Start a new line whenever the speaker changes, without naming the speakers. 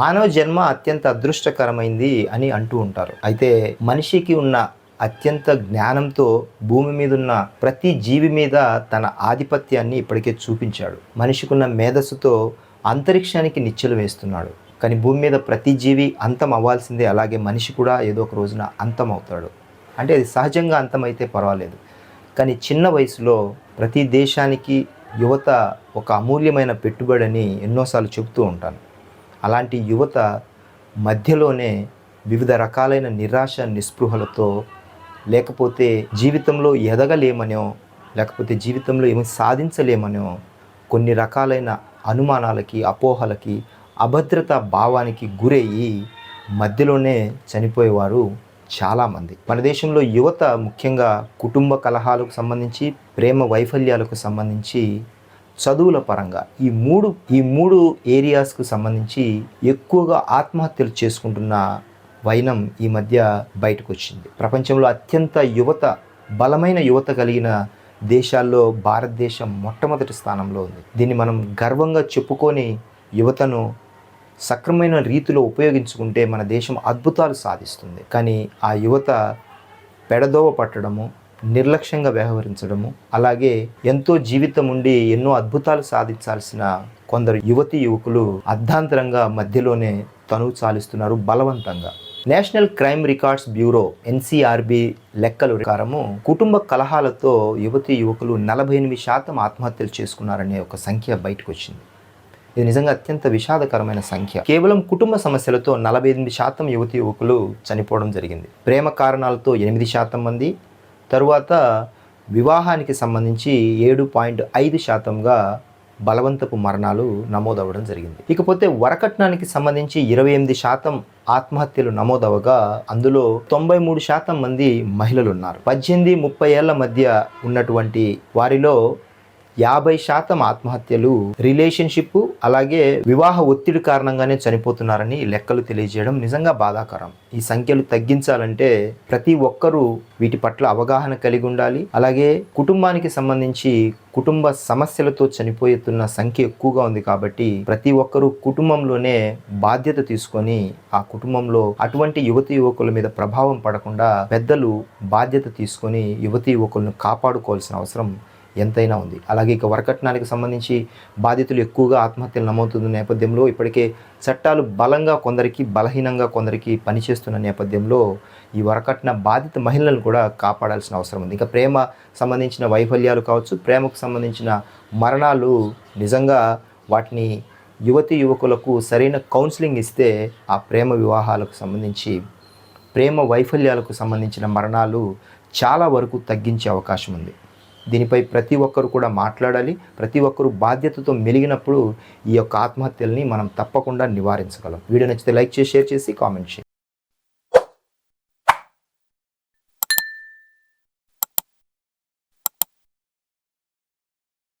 మానవ జన్మ అత్యంత అదృష్టకరమైంది అని అంటూ ఉంటారు. అయితే మనిషికి ఉన్న అత్యంత జ్ఞానంతో భూమి మీద ఉన్న ప్రతి జీవి మీద తన ఆధిపత్యాన్ని ఇప్పటికే చూపించాడు. మనిషికున్న మేధస్సుతో అంతరిక్షానికి నిచ్చెలు వేస్తున్నాడు. కానీ భూమి మీద ప్రతి జీవి అంతం అవ్వాల్సిందే. అలాగే మనిషి కూడా ఏదో ఒక రోజున అంతం అవుతాడు. అంటే అది సహజంగా అంతమైతే పర్వాలేదు. కానీ చిన్న వయసులో ప్రతి దేశానికి యువత ఒక అమూల్యమైన పెట్టుబడి అని ఎన్నోసార్లు చెబుతూ ఉంటాను. అలాంటి యువత మధ్యలోనే వివిధ రకాలైన నిరాశ నిస్పృహలతో లేకపోతే జీవితంలో ఎదగలేమనో లేకపోతే జీవితంలో ఏమి సాధించలేమనో కొన్ని రకాలైన అనుమానాలకి అపోహలకి అభద్రతా భావానికి గురయ్యి మధ్యలోనే చనిపోయేవారు చాలామంది. మన దేశంలో యువత ముఖ్యంగా కుటుంబ కలహాలకు సంబంధించి ప్రేమ వైఫల్యాలకు సంబంధించి చదువుల పరంగా ఈ మూడు ఈ మూడు ఏరియాస్కు సంబంధించి ఎక్కువగా ఆత్మహత్యలు చేసుకుంటున్న వైనం ఈ మధ్య బయటకు వచ్చింది ప్రపంచంలో అత్యంత యువత బలమైన యువత కలిగిన దేశాల్లో భారతదేశం మొట్టమొదటి స్థానంలో ఉంది. దీన్ని మనం గర్వంగా చెప్పుకొని యువతను సక్రమైన రీతిలో ఉపయోగించుకుంటే మన దేశం అద్భుతాలు సాధిస్తుంది. కానీ ఆ యువత పెడదోవ పట్టడము నిర్లక్ష్యంగా వ్యవహరించడము అలాగే ఎంతో జీవితం ఉండి ఎన్నో అద్భుతాలు సాధించాల్సిన కొందరు యువతి యువకులు అర్ధాంతరంగా మధ్యలోనే తనువు చాలిస్తున్నారు బలవంతంగా. National crime records bureau NCRB లెక్కల ప్రకారము కుటుంబ కలహాలతో యువతి యువకులు నలభై ఎనిమిది శాతం ఆత్మహత్యలు చేసుకున్నారనే ఒక సంఖ్య బయటకు వచ్చింది ఇది నిజంగా అత్యంత విషాదకరమైన సంఖ్య. కేవలం కుటుంబ సమస్యలతో నలభై ఎనిమిది శాతం యువతి యువకులు చనిపోవడం జరిగింది. ప్రేమ కారణాలతో ఎనిమిది శాతం మంది తరువాత వివాహానికి సంబంధించి ఏడు పాయింట్ ఐదు శాతంగా బలవంతపు మరణాలు నమోదవ్వడం జరిగింది. ఇకపోతే వరకట్నానికి సంబంధించి ఇరవై ఎనిమిది శాతం ఆత్మహత్యలు నమోదవగా అందులో తొంభై మూడు శాతం మంది మహిళలు ఉన్నారు పద్దెనిమిది ముప్పై ఏళ్ళ మధ్య ఉన్నటువంటి వారిలో యాభై శాతం ఆత్మహత్యలు రిలేషన్షిప్ అలాగే వివాహ ఒత్తిడి కారణంగానే చనిపోతున్నారని లెక్కలు తెలియజేయడం నిజంగా బాధాకరం. ఈ సంఖ్యలు తగ్గించాలంటే ప్రతి ఒక్కరూ వీటి పట్ల అవగాహన కలిగి ఉండాలి. అలాగే కుటుంబానికి సంబంధించి కుటుంబ సమస్యలతో చనిపోతున్న సంఖ్య ఎక్కువగా ఉంది కాబట్టి ప్రతి ఒక్కరూ కుటుంబంలోనే బాధ్యత తీసుకొని ఆ కుటుంబంలో అటువంటి యువతి యువకుల మీద ప్రభావం పడకుండా పెద్దలు బాధ్యత తీసుకొని యువతి యువకులను కాపాడుకోవాల్సిన అవసరం ఎంతైనా ఉంది. అలాగే ఇక వరకట్నానికి సంబంధించి బాధితులు ఎక్కువగా ఆత్మహత్యలు నమోదుతున్న నేపథ్యంలో ఇప్పటికే చట్టాలు బలంగా కొందరికి బలహీనంగా కొందరికి పనిచేస్తున్న నేపథ్యంలో ఈ వరకట్న బాధిత మహిళలను కూడా కాపాడాల్సిన అవసరం ఉంది. ఇంకా ప్రేమ సంబంధించిన వైఫల్యాలు కావచ్చు ప్రేమకు సంబంధించిన మరణాలు నిజంగా వాటిని యువతి యువకులకు సరైన కౌన్సిలింగ్ ఇస్తే ఆ ప్రేమ వివాహాలకు సంబంధించి ప్రేమ వైఫల్యాలకు సంబంధించిన మరణాలు చాలా వరకు తగ్గించే అవకాశం ఉంది. దీనిపై ప్రతి ఒక్కరు కూడా మాట్లాడాలి. ప్రతి ఒక్కరు బాధ్యతతో మెలిగినప్పుడు ఈ యొక్క ఆత్మహత్యల్ని మనం తప్పకుండా నివారించగలం. వీడియో నచ్చితే లైక్ చేసి షేర్ చేసి కామెంట్ చేయండి.